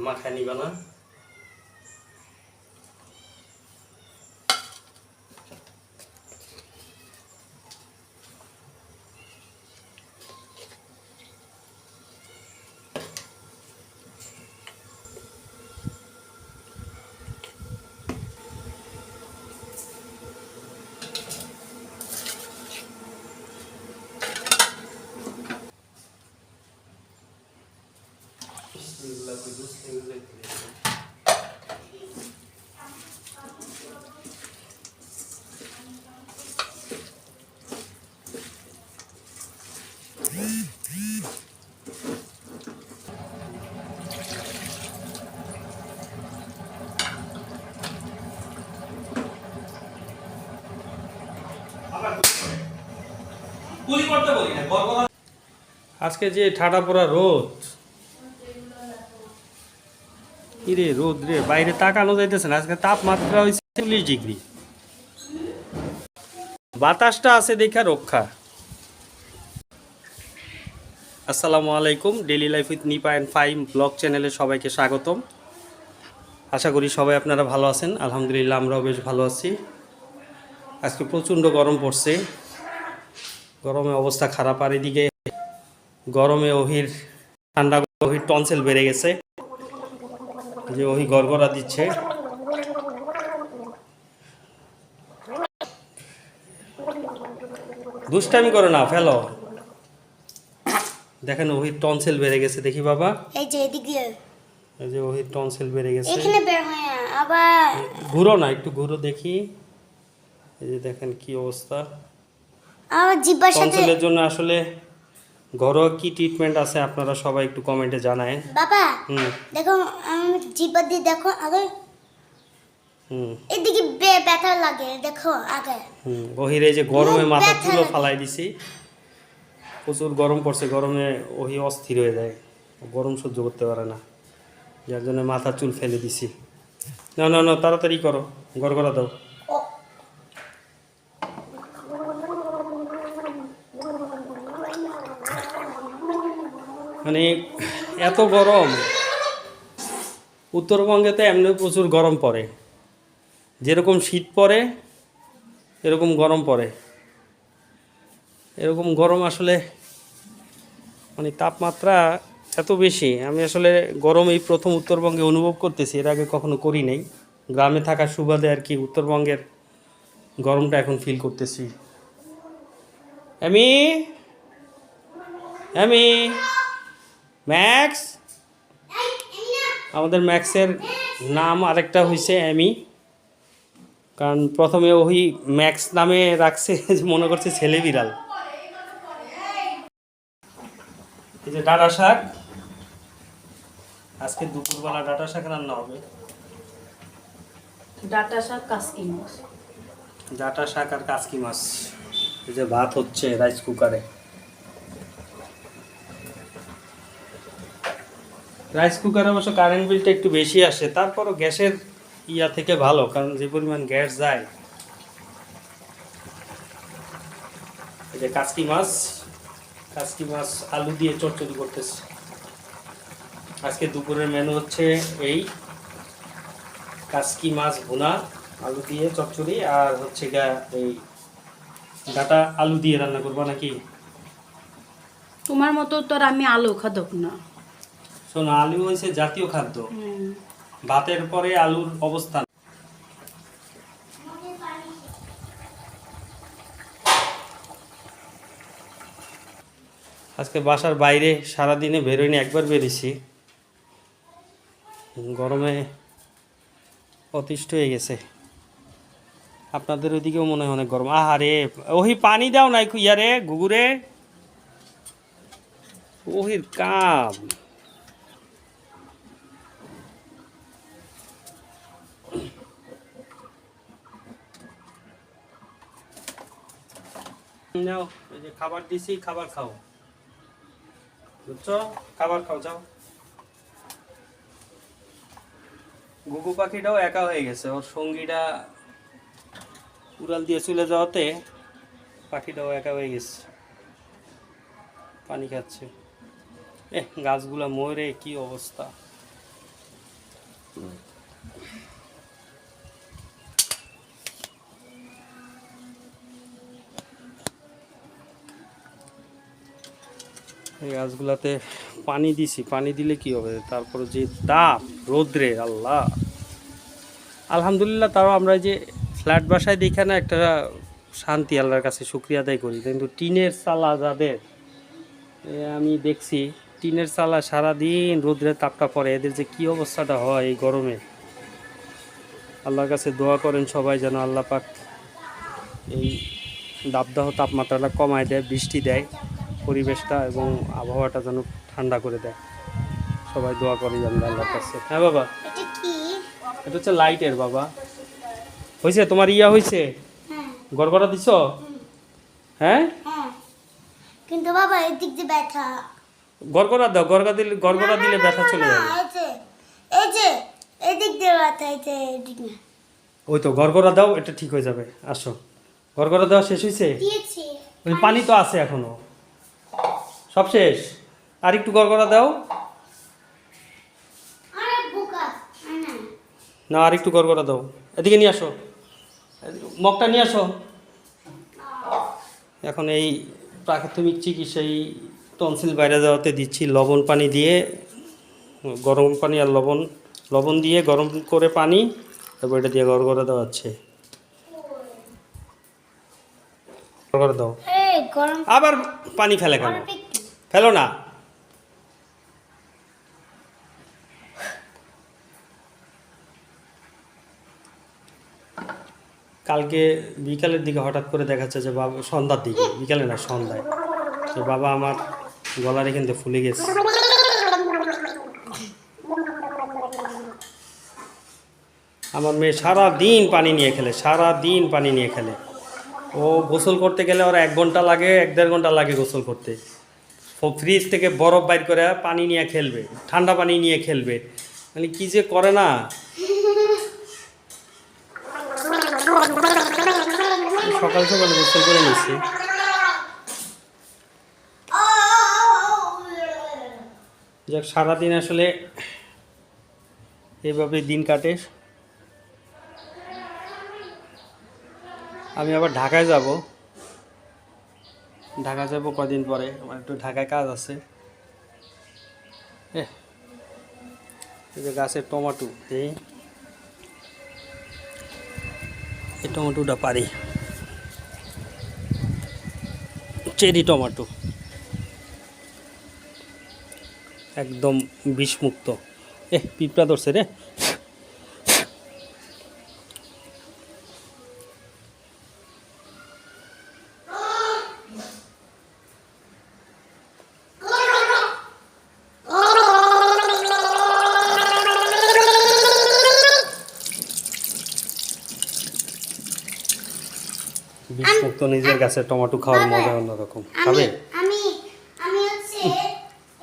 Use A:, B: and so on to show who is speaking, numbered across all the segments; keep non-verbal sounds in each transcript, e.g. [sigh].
A: মাখা নিবা এগুলা কি বুঝতে গেলে
B: পুরি করতে বলি না গড়গড়া
A: আজকে যে ঠাডা পড়া রোদ। কিরে রোদ রে, বাইরে তাকানো যাইতেছে না। আজকে তাপমাত্রা হয়েছে চল্লিশ ডিগ্রি। বাতাসটা আছে দেখা রক্ষা। আসসালামু আলাইকুম daily life with Nipa and five vlog চ্যানেলে সবাইকে স্বাগতম। আশা করি সবাই আপনারা ভালো আছেন। আলহামদুলিল্লাহ, আমরাও বেশ ভালো আছি। আজকে প্রচণ্ড গরম পড়ছে। গরমে অবস্থা খারাপ আর এদিকে গরমে ওহির ঠান্ডা ওহির টনসেল বেড়ে গেছে। যে ওহি গড়গড়া দিচ্ছে। দুষ্টামি করো না ফেলো। দেখেন ওহির টনসেল বেড়ে গেছে দেখি বাবা।
C: এই যে এদিক।
A: এই যে ওহির টনসেল বেড়ে গেছে।
C: এখানে বের হয় আবার
A: ঘুরো না একটু ঘুরো দেখি। এই যে দেখেন কি অবস্থা।
C: আমার জিব্বার সাথে
A: টনসিলের জন্য আসলে ঘরোয়া কি ট্রিটমেন্ট আছে আপনারা সবাই একটু কমেন্টে জানায়
C: বাবা
A: হুম।
C: দেখো আমি জিব্বার দিয়ে দেখো আগে
A: হুম।
C: এদিকে বে- ব্যথা লাগে দেখো আগে।
A: হুম ওহির এই যে গরমে মাথা
C: লাগে।
A: ফালাই দিছি। প্রচুর গরম পড়ছে গরমে ওহি অস্থির হয়ে যায়। গরম সহ্য করতে পারে না। যার জন্য মাথা চুল ফেলে দিছি। না না না তাড়াতাড়ি করো গড়গড়া দাও
C: ও
A: মানে এত গরম। উত্তরবঙ্গে তো এমনি প্রচুর গরম পড়ে। যেরকম শীত পড়ে, এরকম গরম পড়ে। এরকম গরম আসলে মানে তাপমাত্রা এত বেশি। আমি আসলে গরম এই প্রথম উত্তরবঙ্গে অনুভব করতেছি, এর আগে কখনো করি নাই। গ্রামে থাকার সুবাদে আর কি উত্তরবঙ্গের গরমটা এখন ফিল করতেছি। আমি আমি ম্যাক্স আমাদের ম্যাক্সের নাম আরেকটা হয়েছে অ্যামি কারণ প্রথমে ওই ম্যাক্স নামে রাখছে যে [laughs] মনে করছে ছেলে বিড়াল। এই যে ডাটা শাক। আজকে দুপুরবেলা ডাটা শাক রান্না হবে।
D: ডাটা শাক কাসকি মাছ।
A: ডাটা শাক আর কাসকি মাছ। এই যে ভাত হচ্ছে রাইস কুকারে রাইস কুকারে অবশ্য কারেন্ট বিলটা একটু বেশি আসে, তারপরও গ্যাসের ইয়া থেকে ভালো, কারণ যে পরিমাণ গ্যাস যায়। এই যে কাসকি মাছ কাসকি মাছ আলু দিয়ে চচ্চড়ি করতেছে। আজকে দুপুরের মেনু হচ্ছে এই কাসকি মাছ ভুনা, আলু দিয়ে চচ্চড়ি আর হচ্ছে গা এই ডাটা আলু দিয়ে রান্না করব নাকি?
D: তোমার মতো তো আর আমি আলু খাদক না।
A: শোনো আলু হয়েছে জাতীয় খাদ্য। ভাতের পরে আলুর অবস্থান আজকে বাসার বাইরে সারাদিনে বেরোয়নি একবার বেরিয়েছি। গরমে অতিষ্ঠ হয়ে গেছে। আপনাদের ওইদিকেও মনে হয় অনেক গরম। আহারে ওহি পানি দাও নাই ইয়ারে গুগুরে। ওহির কাম। নাও, এই যে খাবার দিছি, খাবার খাও। বুঝছ? খাবার খাও, যাও। গুগু পাখিটাও একা হয়ে গেছে। ওর সঙ্গীটা উড়াল দিয়ে চলে যাওয়াতে পাখিটাও একা হয়ে গেছে। পানি খাচ্ছে। এ গাছগুলা মরে, কি অবস্থা? এই গাছগুলাতে পানি দিছি, পানি দিলে কি হবে? তারপর যে তাপ, রোদ্রে, আল্লাহ। আলহামদুলিল্লাহ তাও আমরা যে ফ্ল্যাট বাসায় দেখে না একটা শান্তি আল্লাহর কাছে শুক্রিয়া আদায় করি। কিন্তু টিনের চালা যাদের আমি দেখছি, টিনের চালা সারাদিন রোদ্রের তাপটা পড়ে, এদের যে কি অবস্থাটা হয় এই গরমে? আল্লাহর কাছে দোয়া করেন সবাই যেন আল্লাহ পাক এই দাবদাহ তাপমাত্রাটা কমায় দেয়, বৃষ্টি দেয়। পরিবেশটা এবং আবহাওয়াটা যেন ঠান্ডা করে দেয়। সবাই দোয়া করি আমরা আল্লাহর কাছে। হ্যাঁ বাবা।
C: এটা কি?
A: এটা হচ্ছে লাইটের বাবা। হয়েছে? তোমার ইয়া হয়েছে?
C: হ্যাঁ।
A: গড়গড়া দিছ? হ্যাঁ?
C: হ্যাঁ। কিন্তু বাবা এদিক দিয়ে ব্যথা।
A: গড়গড়া দাও। গড়গড়া দিলে গড়গড়া দিলে ব্যথা চলে যাবে।
C: এই যে এই যে এদিক দিয়ে ব্যথা যে এদিক না।
A: ওই তো গড়গড়া দাও এটা ঠিক হয়ে যাবে। আসো। গড়গড়া দেওয়া শেষ হয়েছে? পানি তো আছে এখনও। সব শেষ। আর একটু গড়গড়া দাও।
C: না
A: আর একটু গড়গড়া দাও। এদিকে নিয়ে আসো। মগটা নিয়ে আসো। এখন এই প্রাথমিক চিকিৎসায় টনসিল বাইরে যাওয়াতে দিচ্ছি লবণ পানি দিয়ে গরম পানি আর লবণ লবণ দিয়ে গরম করে পানি তারপর এটা দিয়ে গড়গড়া দেওয়া হচ্ছে গড়গড়া দাও। আবার পানি ফেলে কেন। ফেলো না। কালকে বিকালের দিকে হঠাৎ করে দেখাচ্ছে যে বাবা, সন্ধ্যার দিকে, বিকালে না, সন্ধ্যায়। যে বাবা আমার গলার এখান ফুলে গেছে। আমার মেয়ে সারা দিন পানি নিয়ে খেলে সারা দিন পানি নিয়ে খেলে। ও গোসল করতে গেলে ওর এক ঘণ্টা লাগে, এক দেড় ঘণ্টা লাগে গোসল করতে। ফ্রিজ থেকে বরফ বাইর করে পানি নিয়ে খেলবে, ঠান্ডা পানি নিয়ে খেলবে। মানে কি যে করে না? সকাল সকাল গোসল করে নিচ্ছি। যাক, সারাদিন আসলে এভাবে দিন কাটে। আমি আবার ঢাকায় যাব। ঢাকা যাব কদিন পরে, আমার একটু ঢাকায় কাজ আছে। এই যে গাছের টমাটো, এই টমেটোটা পারি। Cherry tomato. একদম বিষমুক্ত। এ পিঁপড়া ধরছে রে। গাছের টমেটো খাওয়ার মজা অন্যরকম। খাবে?
C: আমি আমি হচ্ছে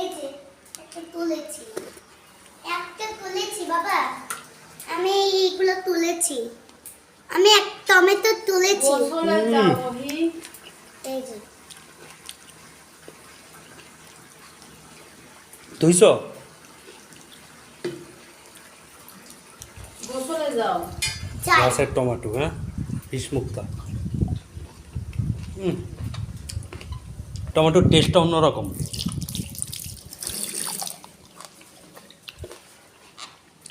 C: এই যে একটা তুলেছি। একটা তুলেছি বাবা। আমি এইগুলো তুলেছি। আমি এক টমেটো তুলেছি। এই যে।
A: ধুইছ?
D: গোসলে যাও।
A: টমেটো হ্যাঁ? বিষমুক্ত টমেটোর টেস্টটা অন্যরকম।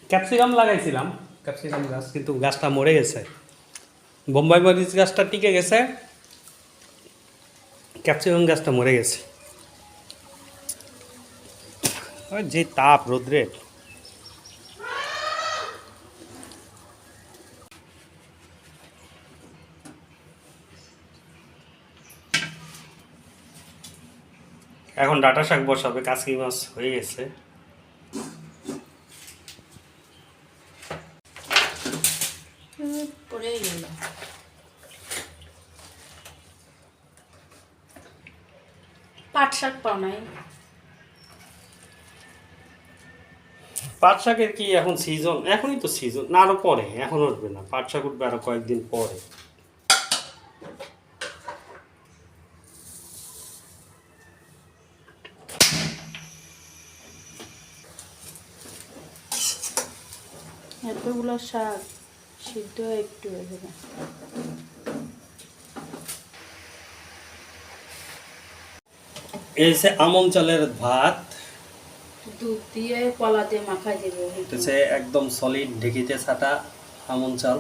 A: ক্যাপসিকাম লাগাইছিলাম। ক্যাপসিকাম গাছ। কিন্তু গাছটা মরে গেছে। বোম্বাই মরিচ গাছটা টিকে গেছে। ক্যাপসিকাম গাছটা মরে গেছে। ওই যে তাপ রোদ্রের এখন ডাটা শাক বসাবে কাসকি মাছ হয়ে গেছে।
D: পাট শাক পাও নাই।
A: পাট শাকের কি এখন সিজন এখনই তো সিজন না আরও পরে এখন উঠবে না। পাট শাক উঠবে আরও কয়েকদিন পরে।
D: এতগুলো শাক সিদ্ধ একটু হয়ে যাবে।
A: এই আমন চালের ভাত।
D: দুধ দিয়ে কলা দিয়ে মাখাই দেবে।
A: হচ্ছে একদম সলিড ঢেকিতে ছাটা আমন চাল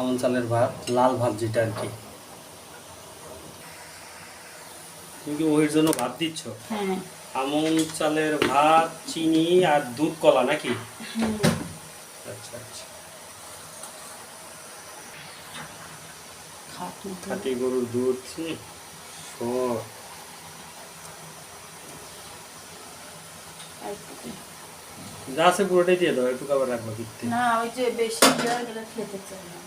A: আমন চালের ভাত লাল ভাত যেটা আর কি। তুমি কি ওহির জন্য ভাত দিচ্ছ?
D: হ্যাঁ।
A: আমন চালের ভাত চিনি আর দুধ কলা নাকি?
D: হ্যাঁ।
A: আচ্ছা আচ্ছা
D: খাটি
A: গরুর দুধ
D: আর
A: যা আছে পুরোটাই দিয়ে দাও একটু খাবার রাখব
D: না ওই যে বেশি গেলে খেতে চাই না।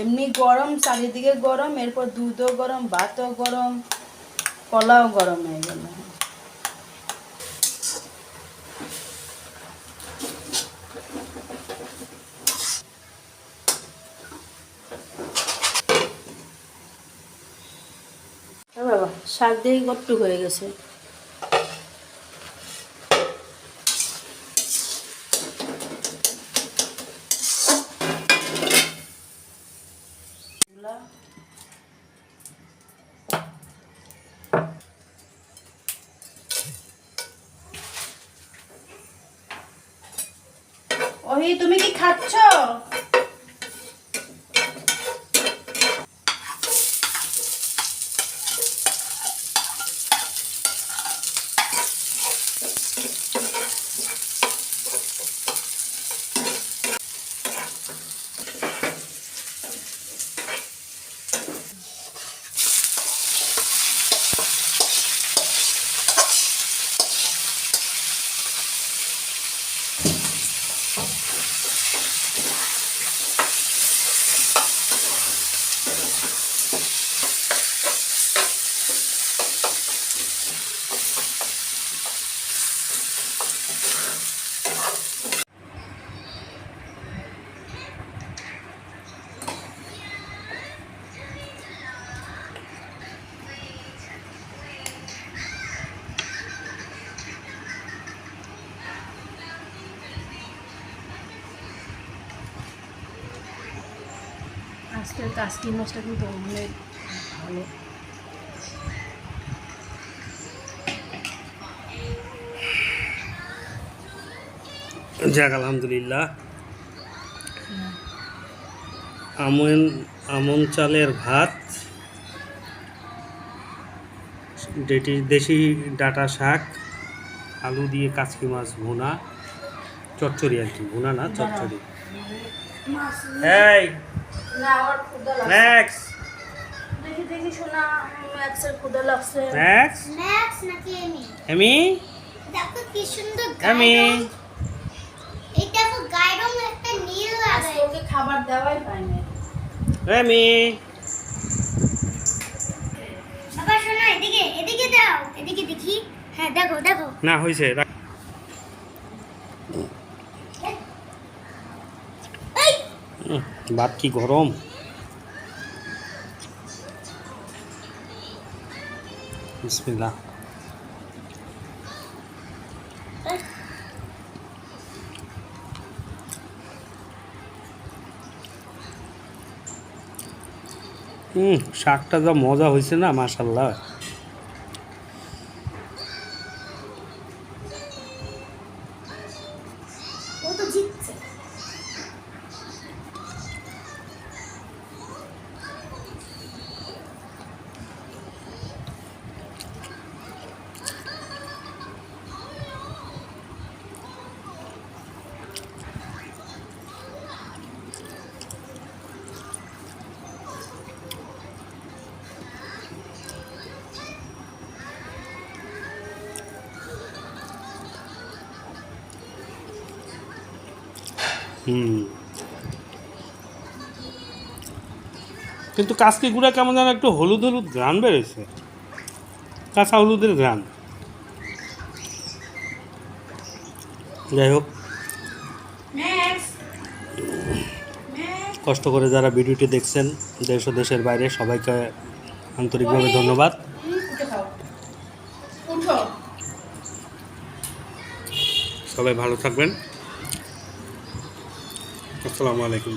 D: এমনি গরম, চারিদিকে গরম, এরপর দুধও গরম, ভাতও গরম কলাও গরম হয়ে গেল। শাক দিয়ে গট্টু হয়ে গেছে এগুলা ওহি তুমি কি খাচ্ছ আজকের কাজটি মাছটা কিন্তু অনেক ভালো।
A: যাক আলহামদুলিল্লাহ। আমন আমন চালের ভাত ডেটি দেশি ডাটা শাক আলু দিয়ে কাচকি মাছ ভুনা চচ্চড়ি আর কি ভুনা না চচ্চড়ি। এই
D: না আমার লাগছে। দেখি দেখি শোনা ম্যাক্সের ক্ষুদা লাগছে।
A: ম্যাক্স
C: ম্যাক্স নাকি এমি
A: এমি
C: দেখো কি সুন্দর
A: এমি
C: গায়ের রং। এই রং একটা নীল লাগে
D: ওকে খাবার দেওয়াই পাইনি
A: এমি
C: বাবা শোনো এদিকে এদিকে দাও এদিকে দেখি। হ্যাঁ দেখো দেখো।
A: না হয়েছে ভাত কি গরম? হুম শাকটা যা মজা হয়েছে না মাশাল্লাহ। হুম। কিন্তু কাজকি গুঁড়া কেমন যেন একটু হলুদ হলুদ ঘ্রাণ বেরোচ্ছে কাঁচা হলুদের ঘ্রাণ। যাই হোক। কষ্ট করে যারা ভিডিওটি দেখছেন দেশ ও দেশের বাইরে সবাইকে আন্তরিকভাবে ধন্যবাদ। সবাই ভালো থাকবেন। আসসালামু আলাইকুম।